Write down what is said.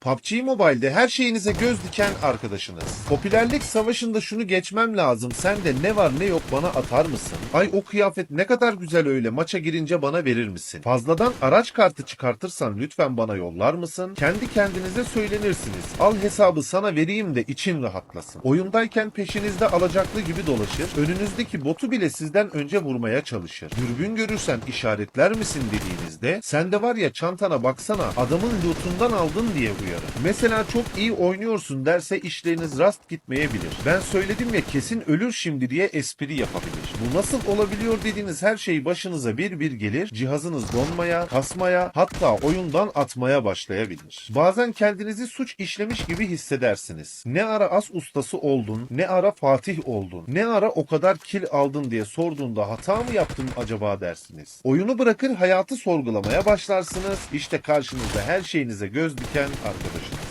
PUBG Mobile'de her şeyinize göz diken arkadaşınız. Popülerlik savaşında şunu geçmem lazım. Sende ne var ne yok bana atar mısın? Ay o kıyafet ne kadar güzel öyle. Maça girince bana verir misin? Fazladan araç kartı çıkartırsan lütfen bana yollar mısın? Kendi kendinize söylenirsiniz. Al hesabı sana vereyim de için rahatlasın. Oyundayken peşinizde alacaklı gibi dolaşır. Önünüzdeki botu bile sizden önce vurmaya çalışır. Dürbün görürsen işaretler misin dediğinizde sen de var ya çantana baksana adamın lootundan aldın diye uyarır. Mesela çok iyi oynuyorsun derse işleriniz rast gitmeyebilir. Ben söyledim ya kesin ölür şimdi diye espri yapabilir. Bu nasıl olabiliyor dediğiniz her şey başınıza bir bir gelir. Cihazınız donmaya, kasmaya hatta oyundan atmaya başlayabilir. Bazen kendinizi suç işlemiş gibi hissedersiniz. Ne ara as ustası oldun, ne ara Fatih oldun, ne ara o kadar kil aldın diye sorduğunda hata mı yaptım acaba dersiniz. Oyunu bırakır hayatı sorgulamaya başlarsınız. İşte karşınızda her şeyinize göz diken arkadaşınız.